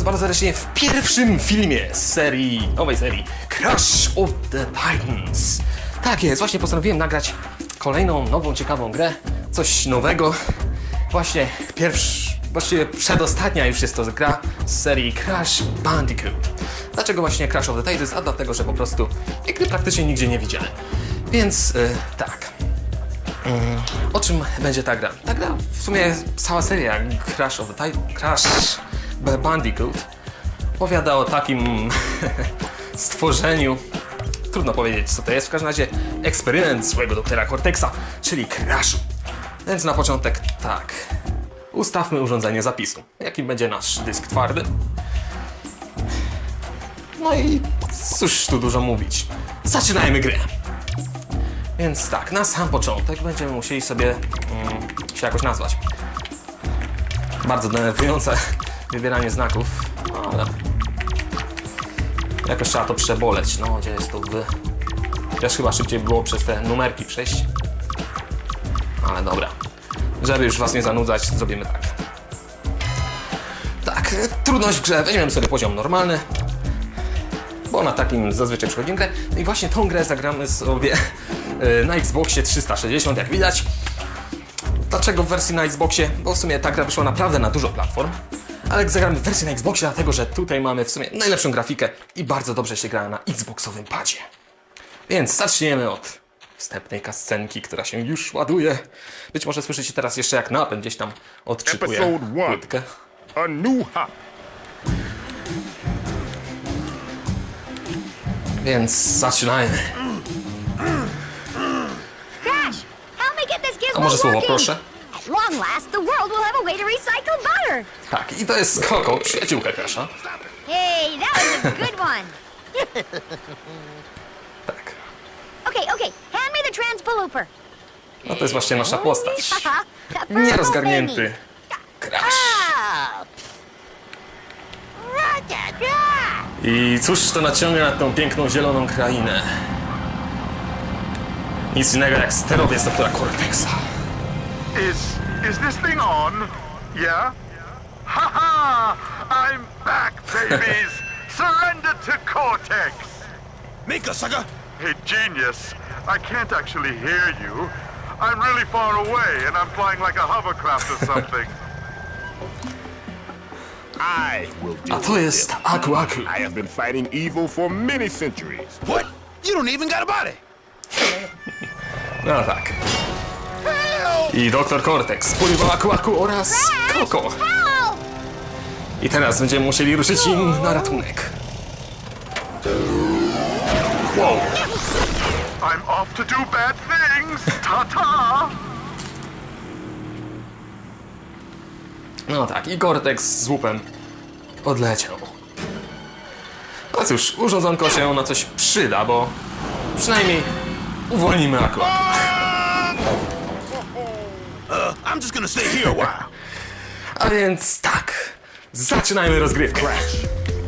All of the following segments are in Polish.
Was bardzo serdecznie w pierwszym filmie z serii, nowej serii Crash of the Titans. Tak jest, właśnie postanowiłem nagrać kolejną, nową, ciekawą grę. Coś nowego. Właśnie pierwszy, właściwie przedostatnia już jest to gra z serii Crash Bandicoot. Dlaczego właśnie Crash of the Titans? A dlatego, że po prostu tej gry praktycznie nigdzie nie widziałem. Więc y, tak. Mm, O czym będzie ta gra? Ta gra, w sumie cała seria Crash of the Titan, Crash Bandicoot opowiada o takim stworzeniu, trudno powiedzieć co to jest, w każdym razie eksperyment złego doktora Cortexa, czyli Crashu. Więc na początek tak, ustawmy urządzenie zapisu, jakim będzie nasz dysk twardy. No i cóż tu dużo mówić, zaczynajmy grę. Więc tak, na sam początek będziemy musieli sobie mm, się jakoś nazwać. Bardzo denerwujące wybieranie znaków, no ale jakoś trzeba to przeboleć. No, gdzie jest to wy? Chociaż chyba szybciej było przez te numerki przejść. Ale dobra. Żeby już was nie zanudzać, zrobimy tak. Tak, trudność w grze. Weźmiemy sobie poziom normalny bo na takim zazwyczaj przychodzi grę. No I właśnie tą grę zagramy sobie e, na Xboxie 360, jak widać. Dlaczego w wersji na Xboxie? Bo w sumie ta gra wyszła naprawdę na dużo platform. Ale zagramy w wersji na Xboxie, dlatego że tutaj mamy w sumie najlepszą grafikę i bardzo dobrze się gra na Xboxowym padzie. Więc zaczniemy od wstępnej kascenki, która się już ładuje. Być może słyszycie teraz jeszcze jak napęd gdzieś tam odczytuje Episode one. płytkę. A new hop. Więc zaczynajmy. A może słowo proszę? Long last, the world will have a way to recycle butter! Tak, i to jest Koko, przyjaciółka Crasha. Hey, that was a good one! Tak. Okay, okay, hand me the transpolooper. No to jest właśnie nasza postać. Purple Nierozgarnięty. Crash. Oh. Ra-da-da! I cóż to naciąga na tą piękną zieloną krainę? Nic innego jak sterowiec doktora Cortexa. Is is this thing on? Yeah? Ha ha! I'm back, babies! Surrender to Cortex! Mika, sucker! Hey, genius! I can't actually hear you. I'm really far away, and I'm flying like a hovercraft or something. I will deal A to with. Aku Aku. I have been fighting evil for many centuries. What? You don't even got a body. No tak. I doktor Cortex porywa Aku Aku oraz Koko. I teraz będziemy musieli ruszyć im na ratunek. Wow. I'm off to do bad things! Ta-ta! No tak, i Cortex z łupem odleciał. No cóż, urządzonko się na coś przyda, bo przynajmniej uwolnimy. Uh, I'm just gonna stay here a while. A więc tak, zaczynajmy rozgrywkę.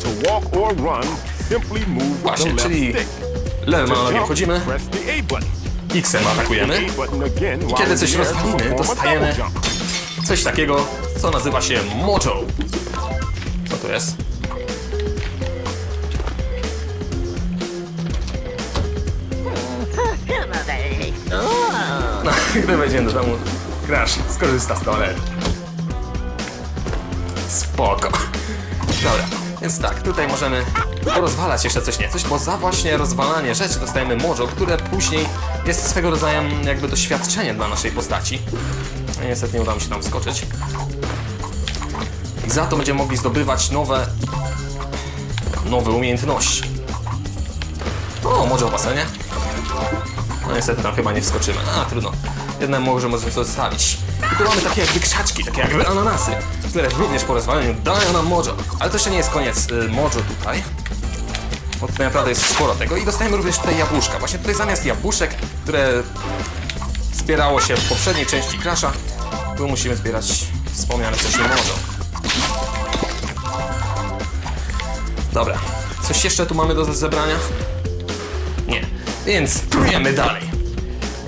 to walk or run, simply move with the Właśnie, left czyli stick. lewym To analogiem jump, wchodzimy, press the A button. X-em atakujemy A button again i while kiedy in coś the air to rozwalimy, perform a dostajemy double jump. coś takiego, co nazywa się mojo. Co to jest? No, gdy wejdziemy do domu, Crash skorzysta z toalety. Spoko. Dobra, więc tak, tutaj możemy porozwalać jeszcze coś niecoś, bo za właśnie rozwalanie rzeczy dostajemy mojo, które później jest swego rodzaju jakby doświadczeniem dla naszej postaci. No, Niestety nie udało mi się tam wskoczyć. I za to będziemy mogli zdobywać nowe nowe umiejętności. O, może o basenie? No niestety tam chyba nie wskoczymy. A, trudno. Jednak może możemy zostawić. Tu mamy takie jakby krzaczki, takie jakby ananasy, które również po rozwaleniu dają nam mojo. Ale to jeszcze nie jest koniec y, mojo tutaj. Bo tutaj naprawdę jest sporo tego. I dostajemy również tutaj jabłuszka. Właśnie tutaj zamiast jabłuszek, które zbierało się w poprzedniej części Crasha, tu musimy zbierać wspomniane wcześniej mojo. Dobra. Coś jeszcze tu mamy do zebrania? Nie. Więc próbujemy dalej.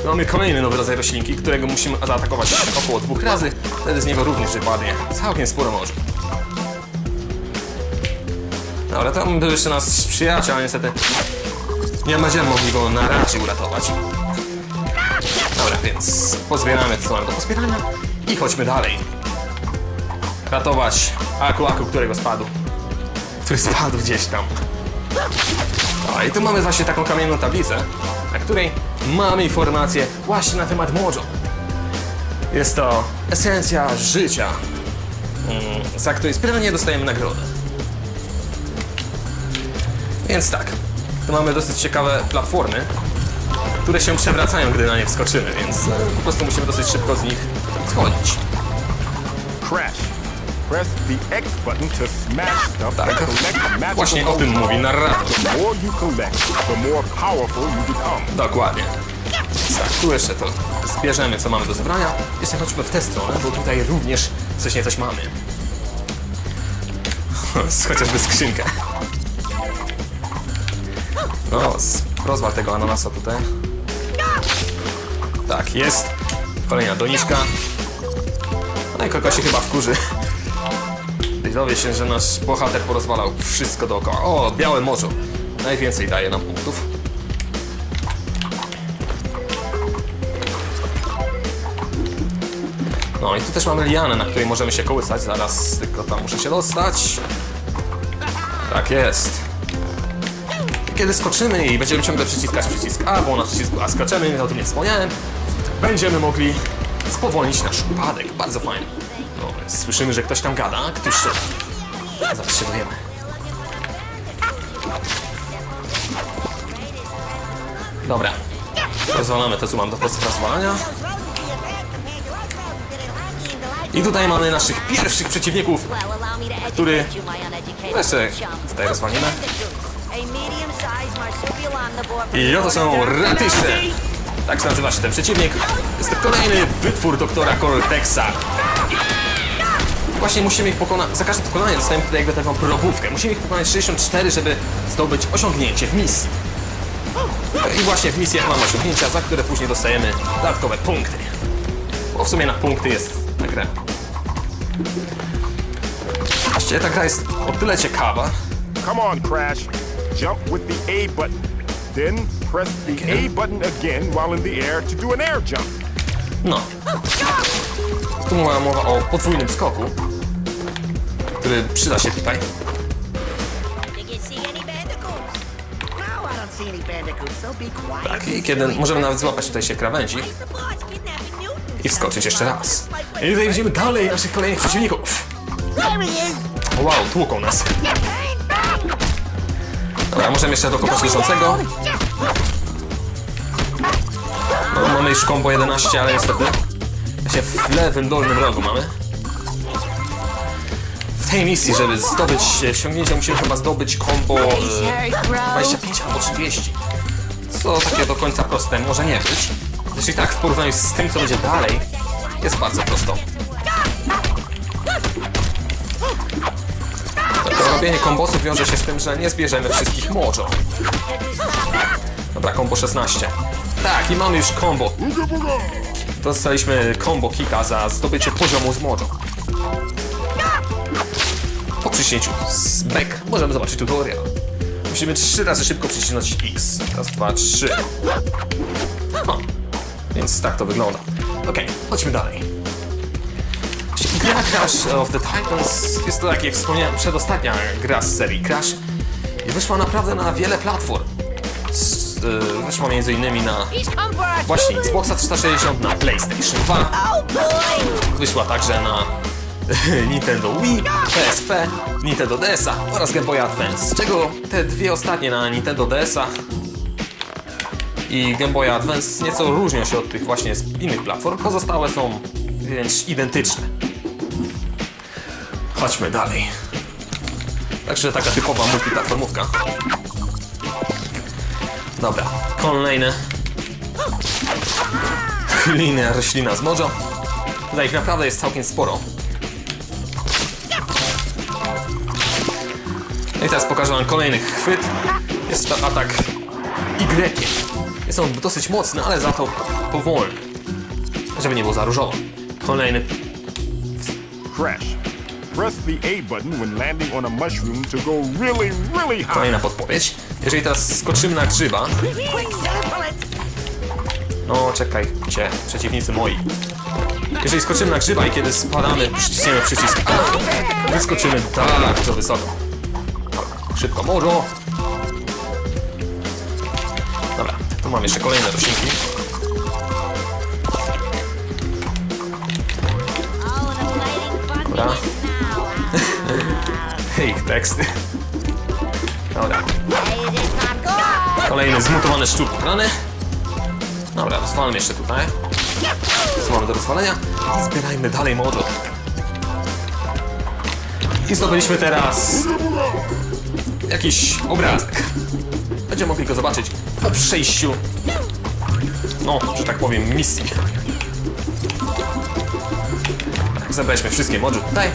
Mamy kolejny nowy rodzaj roślinki, którego musimy zaatakować około dwóch razy. Wtedy z niego również wypadnie całkiem sporo może. Dobra, tam był jeszcze nasz przyjaciel, ale niestety nie będziemy mogli go na razie uratować. Dobra, więc pozbieramy co mamy do pozbierania i chodźmy dalej. Ratować Aku Aku, którego spadł. Który spadł gdzieś tam. No i tu mamy właśnie taką kamienną tablicę, na której mamy informacje właśnie na temat Mojo. Jest to esencja życia, mm, za której sprawnie dostajemy nagrodę. Więc tak, tu mamy dosyć ciekawe platformy, które się przewracają, gdy na nie wskoczymy, więc po prostu musimy dosyć szybko z nich schodzić. Crash. Press the X button to smash stuff Tak. and collect magical Właśnie o tym mówi narrator. The more you collect, the more powerful you become. Dokładnie. Tak, tu jeszcze to zbierzemy, co mamy do zebrania. Jeszcze chodźmy w tę stronę, bo tutaj również coś nie coś mamy. Chociażby skrzynkę. No, z- rozwal tego ananasa tutaj. Tak, jest. Kolejna doniczka. No i Koko się chyba wkurzy. Dowie się, że nasz bohater porozwalał wszystko dookoła. O, białe morze. Najwięcej daje nam punktów. No i tu też mamy lianę, na której możemy się kołysać. Zaraz tylko tam muszę się dostać. Tak jest. Kiedy skoczymy i będziemy ciągle przyciskać przycisk A, bo na przycisku A skaczemy, o tym nie wspomniałem, będziemy mogli spowolnić nasz upadek. Bardzo fajnie. No, słyszymy, że ktoś tam gada, ktoś się... Zatrzymujemy. Dobra. Rozwalamy to, co mam do rozwalania. I tutaj mamy naszych pierwszych przeciwników. który Jeszcze tutaj rozwalimy. I oto są ratysze. Tak nazywa się ten przeciwnik. Jest to kolejny wytwór doktora Cortexa. Właśnie musimy ich pokonać, za każde pokonanie dostajemy tutaj jakby taką probówkę. Musimy ich pokonać 64, żeby zdobyć osiągnięcie w misji. I właśnie w misjach mamy osiągnięcia, za które później dostajemy dodatkowe punkty. Bo w sumie na punkty jest ta gra. Właściwie ta gra jest o tyle ciekawa, Come on, Crash. Jump with the A button. Then press the A button again while in the air to do an air jump. No. Tu była mowa o podwójnym skoku, który przyda się tutaj. Tak, i kiedy możemy nawet złapać tutaj się krawędzi i wskoczyć jeszcze raz. I tutaj widzimy dalej naszych kolejnych przeciwników. Wow, tłuką nas. Dobra, możemy jeszcze dokopać leżącego. No, mamy już combo 11, ale niestety się w lewym dolnym rogu mamy. W tej misji, żeby zdobyć osiągnięcie, musimy chyba zdobyć combo e, 25 albo 30. Co takie do końca proste może nie być. Zresztą i tak w porównaniu z tym, co będzie dalej, jest bardzo prosto. To robienie kombosów wiąże się z tym, że nie zbierzemy wszystkich mojo. Dobra, combo 16. Tak, i mamy już combo. Dostaliśmy combo kika za zdobycie poziomu z mojo. Po przycięciu z back możemy zobaczyć tutorial. Musimy trzy razy szybko przycisnąć X. Raz, dwa, trzy. No, więc tak to wygląda. Okej, chodźmy dalej. Gra Crash of the Titans jest to, jak wspomniałem, przedostatnia gra z serii Crash i wyszła naprawdę na wiele platform. S- y, między innymi na właśnie Xboxa 360, na PlayStation 2, wyszła także na Nintendo Wii, PSP, Nintendo DS-a oraz Game Boy Advance, z czego te dwie ostatnie na Nintendo DS-a i Game Boy Advance nieco różnią się od tych właśnie z innych platform, pozostałe są wręcz identyczne. Chodźmy dalej. Także taka typowa multiplatformówka. Dobra, kolejne. Linia roślina z morza. Tutaj ich naprawdę jest całkiem sporo. No i teraz pokażę wam kolejny chwyt. Jest to atak Y. Jest on dosyć mocny, ale za to powolny. Żeby nie było za różowo. Kolejny Crash. press the A button when landing on a mushroom to go really, really high. Kolejna podpowiedź. Jeżeli teraz skoczymy na grzyba... No, czekajcie, przeciwnicy moi. Jeżeli skoczymy na grzyba i kiedy spadamy, przyciśniemy przycisk wyskoczymy bardzo wysoko. Szybko, moro. Dobra, tu mam jeszcze kolejne roślinki. Dobra. Ich teksty. Dobra, kolejny zmutowany szczur pokrany. Dobra, rozwalmy jeszcze tutaj. Co mamy do rozwalenia? I zbierajmy dalej mojo. I zdobyliśmy teraz jakiś obrazek. Będziemy mogli go zobaczyć po przejściu, no, że tak powiem, misji. Zebraliśmy wszystkie mojo tutaj,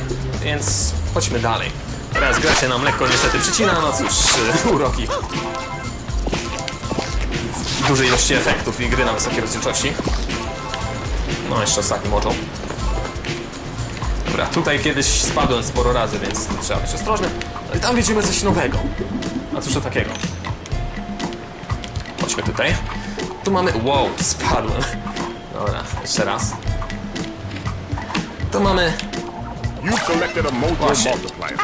więc chodźmy dalej. Teraz gra się nam lekko niestety przycina, no cóż, uroki dużej ilości efektów i gry na wysokiej rozdzielczości. No, jeszcze ostatni mojo. Dobra, tutaj kiedyś spadłem sporo razy, więc trzeba być ostrożnym. No i tam widzimy coś nowego. A cóż to takiego? Chodźmy tutaj. Tu mamy... Wow, spadłem. Dobra, jeszcze raz. Tu mamy... You collected a multiplier.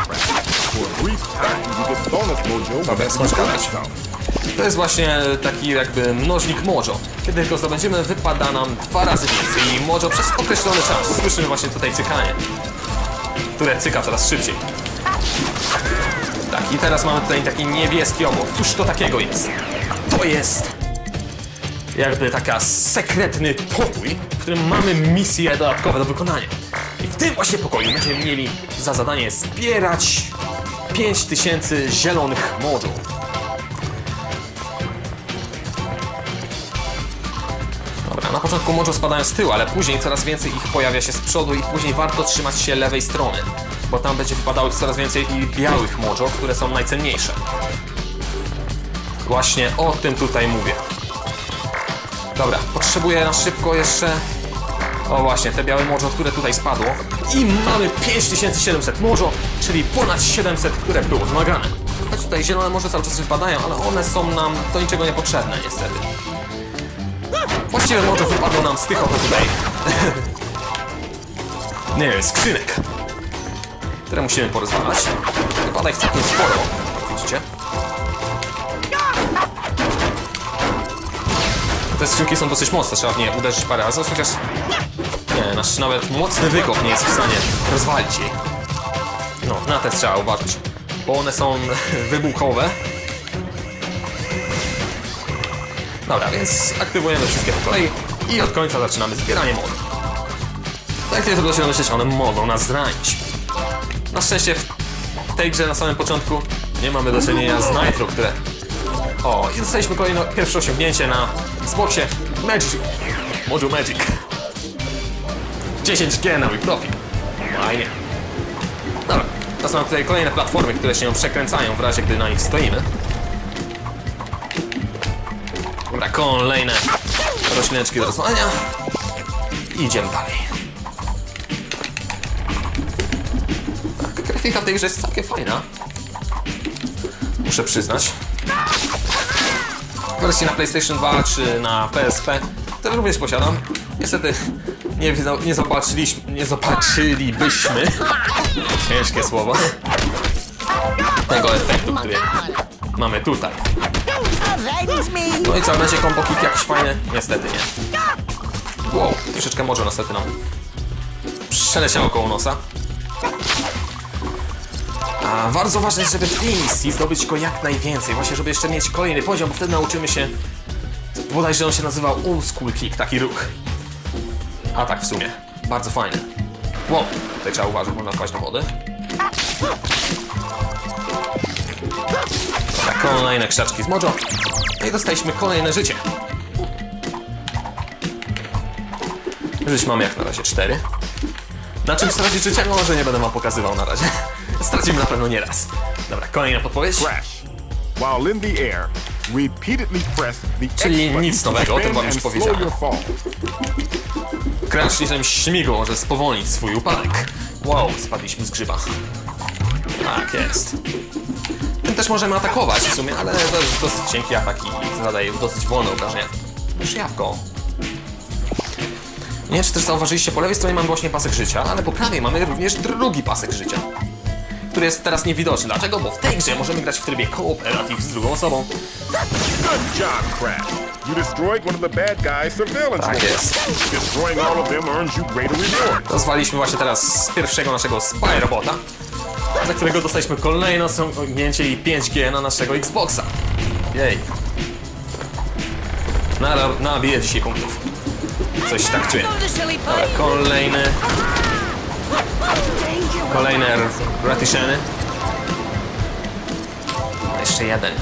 To jest właśnie taki jakby mnożnik mojo. Kiedy go zdobędziemy, wypada nam dwa razy więcej i mojo przez określony czas. Słyszymy właśnie tutaj cykanie, które cyka coraz szybciej. Tak, i teraz mamy tutaj taki niebieski obłok. Cóż to takiego jest? To jest jakby taka sekretny pokój, w którym mamy misje dodatkowe do wykonania. I w tym właśnie pokoju będziemy mieli za zadanie zbierać 5000 zielonych moduł. Dobra, na początku może spadają z tyłu, ale później coraz więcej ich pojawia się z przodu i później warto trzymać się lewej strony, bo tam będzie wpadało coraz więcej i białych mojo, które są najcenniejsze. Właśnie o tym tutaj mówię. Dobra, potrzebuję na szybko jeszcze... O właśnie, te białe morzo, które tutaj spadło. I mamy 5700 morzo, czyli ponad 700, które było wymagane. Choć tutaj zielone morze cały czas wypadają, ale one są nam do niczego niepotrzebne niestety. Właściwie może wypadło nam z tych oto tutaj. Nie wiem, skrzynek. Które musimy porozwalać. Wypada ich całkiem sporo, widzicie? Te skrzynki są dosyć mocne, trzeba w nie uderzyć parę razy, chociaż... Nie, nasz nawet mocny wykop nie jest w stanie rozwalić jej. No, na te trzeba uważać, bo one są wybuchowe. Dobra, więc aktywujemy wszystkie po kolei i od końca zaczynamy zbieranie mod. Tak jak się domyśleć, one mogą nas zranić. Na szczęście w tej grze na samym początku nie mamy do czynienia z Nitro, które... O, i dostaliśmy kolejne pierwsze osiągnięcie na Xboxie Magic. Module Magic. 10G na mój profil. Fajnie. Dobra, teraz mamy tutaj kolejne platformy, które się przekręcają w razie, gdy na nich stoimy. Dobra, kolejne roślineczki do rozwalania. I idziemy dalej. Tak, grafika tej grze jest całkiem fajna. Muszę przyznać. Wersji na PlayStation 2 czy na PSP też również posiadam. Niestety nie, nie zobaczyliśmy, nie zobaczylibyśmy ciężkie słowa tego efektu, który mamy tutaj. No i co, będzie combo kick jakiś fajny? Niestety nie. Wow, troszeczkę może niestety nam przeleciało koło nosa. A bardzo ważne jest, żeby w tej misji zdobyć go jak najwięcej, właśnie żeby jeszcze mieć kolejny poziom, bo wtedy nauczymy się, bodajże on się nazywa old school kick, taki ruch. A tak w sumie, bardzo fajny. Wow, tutaj trzeba uważać, można wpaść na wodę. Dobra, kolejne krzaczki z mojo. No i dostaliśmy kolejne życie. Żyć mamy jak na razie cztery. Na czym stracić życie? No może nie będę wam pokazywał na razie. Stracimy na pewno nie raz. Dobra, kolejna podpowiedź. Crash. While in the air, repeatedly press the Czyli nic nowego, o tym wam już powiedziałem. Crash niczym śmigło może spowolnić swój upadek. Wow, spadliśmy z grzyba. Tak jest. Tym też możemy atakować w sumie, ale to jest dosyć cienki atak i zadaje dosyć wolne obrażenia. Już. Nie wiem, czy też zauważyliście, po lewej stronie mamy właśnie pasek życia, ale po prawej mamy również drugi pasek życia. Który jest teraz niewidoczny. Dlaczego? Bo w tej grze możemy grać w trybie cooperative z drugą osobą. You destroyed one of the bad guys' surveillance Tak robots. jest. Destroying all of them earns you greater rewards. Rozwaliśmy właśnie teraz z pierwszego naszego Spy Robota, za którego dostaliśmy kolejne osiągnięcie i 5G na naszego Xboxa. Jej. Na, nabiję dzisiaj punktów. Coś tak czuję. Dobra, kolejny. Kolejne Ratisheny. Jeszcze jeden.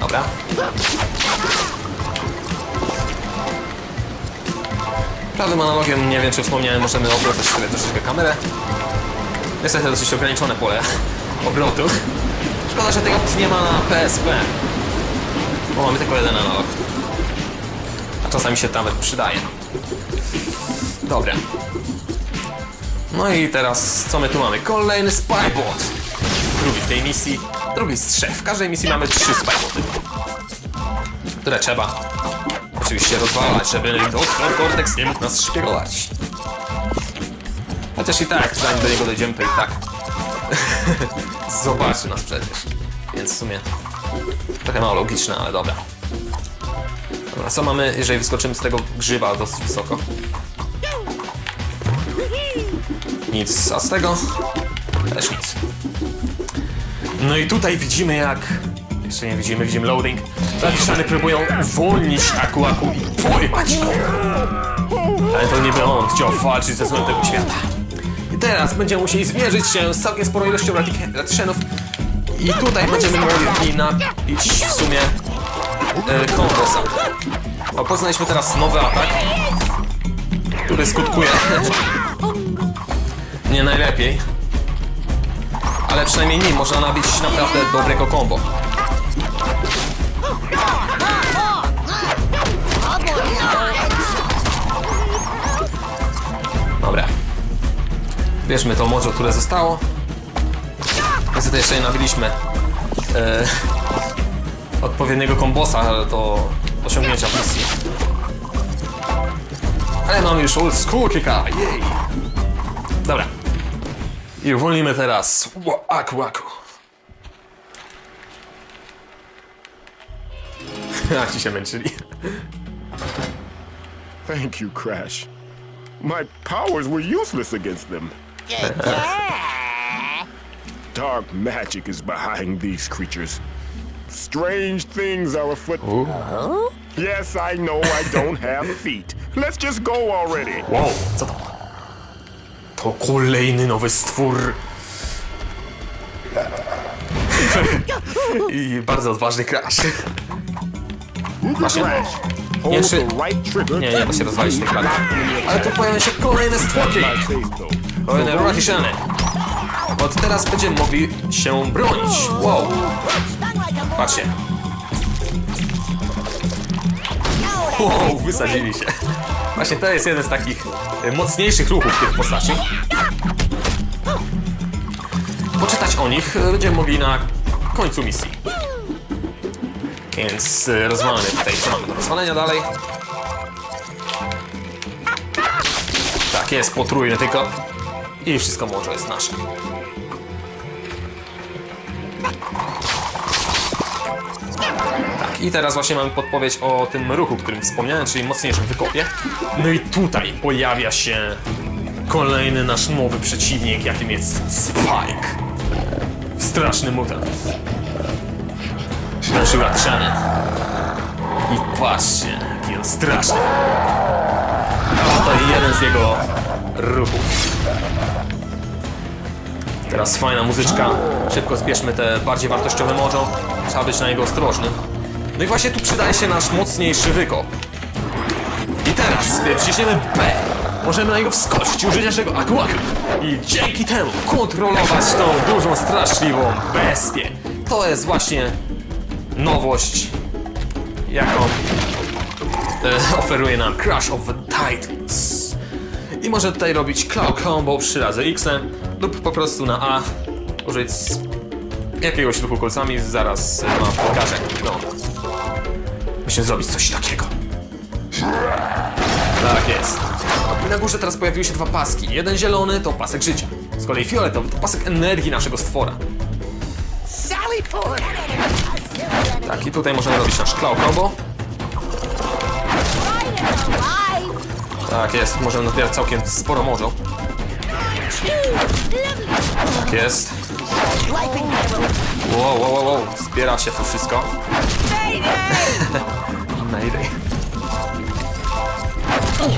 Dobra. Prawym analogiem, nie wiem czy wspomniałem, możemy obracać sobie troszeczkę kamerę. Niestety dosyć ograniczone pole obrotu. Szkoda, że tego nie ma na PSP. Bo mamy tylko jeden analog. A czasami się nawet przydaje. Dobra. No i teraz co my tu mamy? Kolejny Spybot. Drugi w tej misji. Drugi strzech. W każdej misji mamy trzy Spyboty. Które trzeba oczywiście rozwalać, żeby Cortex nie mógł nas szpiegować. Chociaż i tak, zanim do niego dojdziemy, to i tak zobaczy nas przecież. Więc w sumie trochę mało logiczne, ale dobra. Dobra, co mamy, jeżeli wyskoczymy z tego grzyba dosyć wysoko? Nic, a z tego? Też nic. No i tutaj widzimy jak... Jeszcze nie widzimy, widzimy loading. Zawieszany próbują uwolnić Aku Aku i pojmać go. Ale to niby on chciał walczyć ze złem tego świata. I teraz będziemy musieli zmierzyć się z całkiem sporą ilością ratiszenów. I tutaj będziemy mogli nabić w sumie e, kombosa. O, poznaliśmy teraz nowy atak, który skutkuje nie najlepiej. Ale przynajmniej nim można nabić naprawdę dobrego combo. Bierzmy to morze, które zostało. Niestety jeszcze nie nabiliśmy e, odpowiedniego kombosa do osiągnięcia misji. Ale mamy już old school kicka, jej! Dobra. I uwolnimy teraz Aku Aku. Jak ci się męczyli. Thank you, Crash. My powers were useless against them. Dark magic is behind these creatures. Strange things are afoot. Yes, I know I don't have feet. Let's just go already. Wow, co to? To kolejny nowy stwór. I bardzo odważny crash. Właśnie. Crash, hold Jeszcze- the right trigger. Nie, nie, bo się rozwaliśmy chyba. Ale tu pojawią się kolejne stworki. My face, though. Kolejne Ratishany. Od teraz będziemy mogli się bronić. Wow. Patrzcie. Wow, wysadzili się. Właśnie to jest jeden z takich e, mocniejszych ruchów tych postaci. Poczytać o nich e, będziemy mogli na końcu misji. Więc e, rozwalamy tutaj, co mamy do rozwalenia dalej. Tak jest, potrójny tylko. I wszystko może jest nasze. Tak, i teraz właśnie mamy podpowiedź o tym ruchu, którym wspomniałem, czyli mocniejszym wykopie. No i tutaj pojawia się kolejny nasz nowy przeciwnik, jakim jest Spike. Straszny mutant. Nasz uratczany. I patrzcie, jaki on straszny. To jeden z jego ruchów. Teraz fajna muzyczka. Szybko zbierzmy te bardziej wartościowe mojo. Trzeba być na niego ostrożnym. No i właśnie tu przydaje się nasz mocniejszy wykop. I teraz, gdy wciśniemy B, możemy na niego wskoczyć użyć naszego akuaku. I dzięki temu kontrolować tą dużą, straszliwą bestię. To jest właśnie nowość jaką e, oferuje nam Crash of the Titans. I może tutaj robić Cloud Combo 3 razy X lub po prostu na A użyć jakiegoś ruchu kolcami, zaraz wam pokażę. No. Musimy zrobić coś takiego. Tak jest. Na górze teraz pojawiły się dwa paski. Jeden zielony to pasek życia. Z kolei fioletowy to pasek energii naszego stwora. Tak, i tutaj możemy robić nasz Cloud Combo. Tak jest, możemy nazbierać całkiem sporo morzo. Tak jest. Wow, wow, wow, wow, zbiera się to wszystko. Mayday.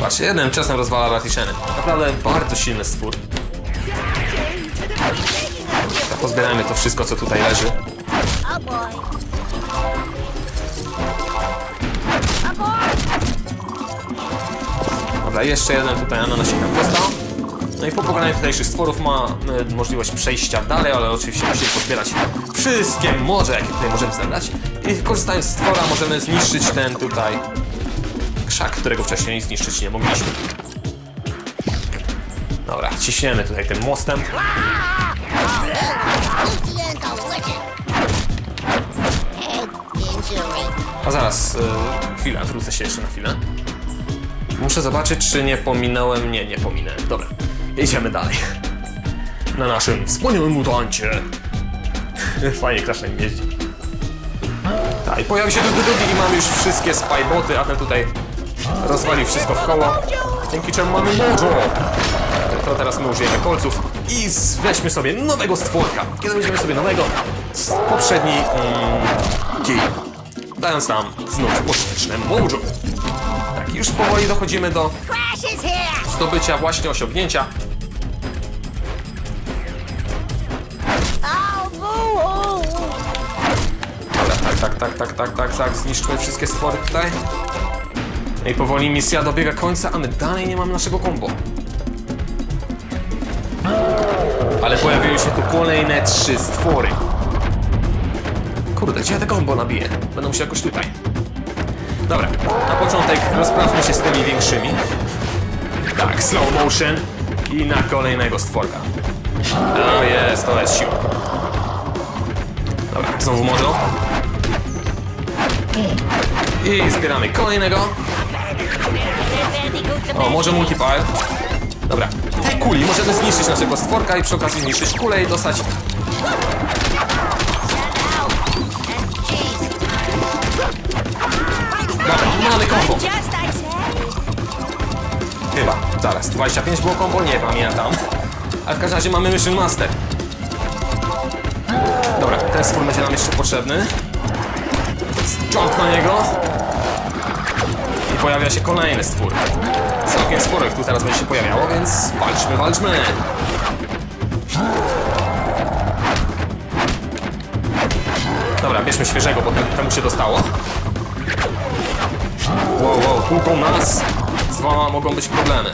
Patrzcie, jednym czasem rozwala Ratisheny. Naprawdę bardzo silny stwór. Tak, pozbierajmy to wszystko, co tutaj leży. Dobra, jeszcze jeden tutaj ananasik nam został. No i po pokonaniu tutejszych stworów ma e, możliwość przejścia dalej, ale oczywiście musimy pozbierać wszystkie morze, jakie tutaj możemy zebrać. I korzystając z stwora możemy zniszczyć ten tutaj krzak, którego wcześniej zniszczyć nie mogliśmy. Dobra, ciśniemy tutaj tym mostem. A zaraz, e, chwilę, wrócę się jeszcze na chwilę. Muszę zobaczyć, czy nie pominąłem. Nie, nie pominąłem. Dobra, jedziemy dalej. Na naszym wspaniałym mutancie. Fajnie Crash nim jeździ. Tak, i pojawi się tu drugi i mamy już wszystkie spyboty, a ten tutaj rozwalił wszystko w koło. Dzięki czemu mamy mojo. To teraz my użyjemy kolców i weźmy sobie nowego stworka. Kiedy weźmiemy sobie nowego, poprzedni mm. Dając nam znów pożyteczne mojo. Tak, już powoli dochodzimy do. Zdobycia właśnie osiągnięcia. Dobra, tak, tak, tak, tak, tak, tak, tak, zniszczmy wszystkie stwory tutaj. No i powoli misja dobiega końca, a my dalej nie mamy naszego kombo. Ale pojawiły się tu kolejne trzy stwory. Kurde, gdzie ja te kombo nabiję? Będę musiał jakoś tutaj. Dobra, na początek rozprawmy się z tymi większymi. Tak, slow motion i na kolejnego stworka. O jest, to jest siła. Dobra, znowu może. I zbieramy kolejnego. O, może multiplier. Dobra, tej kuli możemy zniszczyć naszego stworka i przy okazji zniszczyć kulę i dostać... Dobra, mamy kombo. Chyba, zaraz, 25 było kombo? Nie pamiętam. Ale w każdym razie mamy Mission Master. Dobra, ten stwór będzie nam jeszcze potrzebny. Jump na niego. I pojawia się kolejny stwór. Całkiem sporo ich tu teraz będzie się pojawiało, więc walczmy, walczmy. Dobra, bierzmy świeżego, bo te- temu się dostało. Wow, wow, tłuką nas. Dwoma mogą być problemy.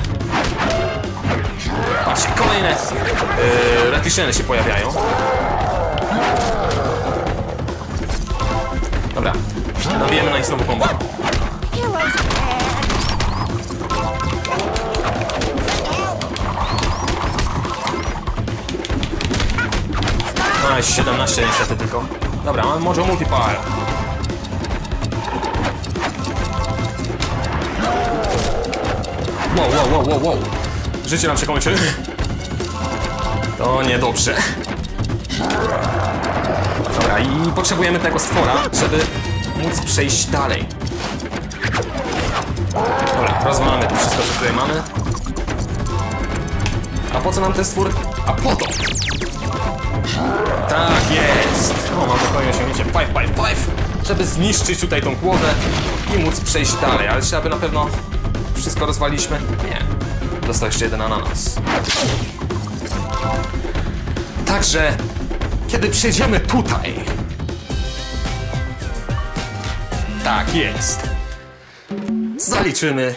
Patrzcie, kolejne yy, się pojawiają. Dobra, nabijemy na nich znowu kombo. No, jest 17 niestety tylko. Dobra, może multiplier. Wow, wow, wow, wow, wow. Życie nam się kończy. To niedobrze. Dobra, i potrzebujemy tego stwora, żeby móc przejść dalej. Dobra, rozwalamy to wszystko, co tutaj mamy. A po co nam ten stwór? A po to! Tak jest! O, mam dokładnie osiągnięcie 555, żeby zniszczyć tutaj tą głowę i móc przejść dalej, ale czy aby na pewno wszystko rozwaliśmy? Nie. Dostał jeszcze jeden ananas. Także, kiedy przejdziemy tutaj... Tak jest. Zaliczymy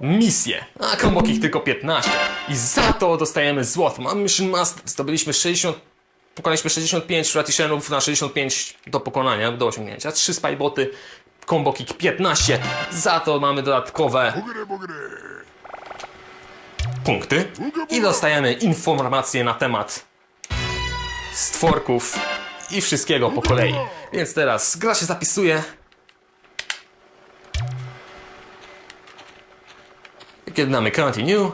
misję. A kombokich tylko 15. I za to dostajemy złoto. Mamy Mission Master. Zdobyliśmy 60. Pokonaliśmy 65 Ratishenów na 65 do pokonania, do osiągnięcia. 3 spyboty, Combo Kick 15. Za to mamy dodatkowe punkty i dostajemy informacje na temat stworków i wszystkiego po kolei. Więc teraz gra się zapisuje. I Kiedy damy continue,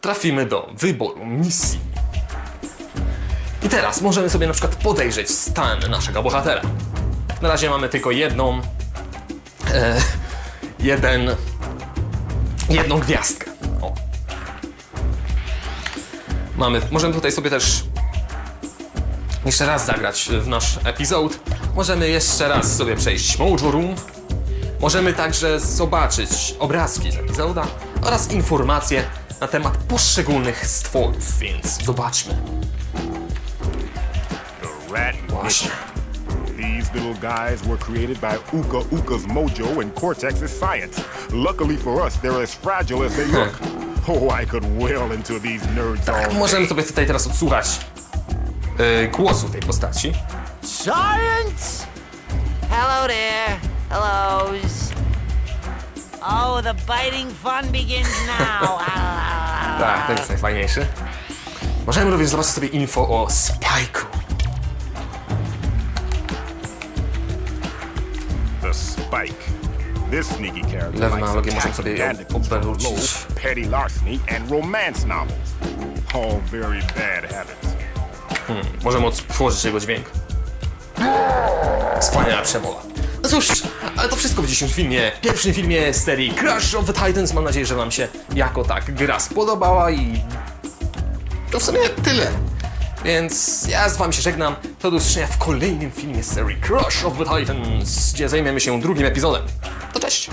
trafimy do wyboru misji. I teraz możemy sobie na przykład podejrzeć stan naszego bohatera. Na razie mamy tylko jedną, e, jeden, jedną gwiazdkę. O. Mamy, możemy tutaj sobie też jeszcze raz zagrać w nasz epizod. Możemy jeszcze raz sobie przejść Mojo Room. Możemy także zobaczyć obrazki z epizoda oraz informacje na temat poszczególnych stworów, więc zobaczmy. Właśnie. These little guys were created by Uka Uka's mojo and Cortex's science. Luckily for us, they're as fragile as they look. Oh, I could wail into these nerds all Możemy sobie tutaj teraz odsłuchać yy, głosu tej postaci. Science! Hello there. Hellos. Oh, the biting fun begins now. Tak, ten jest najfajniejszy. Możemy również zobaczyć sobie info o Spike'u. The Spike. This sneaky character likes analogię możemy sobie petty larceny, and romance novels. All very bad habits. Możemy odtworzyć jego dźwięk. Wspaniała przemowa. No cóż, ale to wszystko w dzisiejszym filmie. Pierwszym filmie z serii Crash of the Titans. Mam nadzieję, że Wam się jako tak gra spodobała i to w sumie tyle. Więc ja z Wami się żegnam. To do usłyszenia w kolejnym filmie serii Crash of the Titans, gdzie zajmiemy się drugim epizodem. To cześć!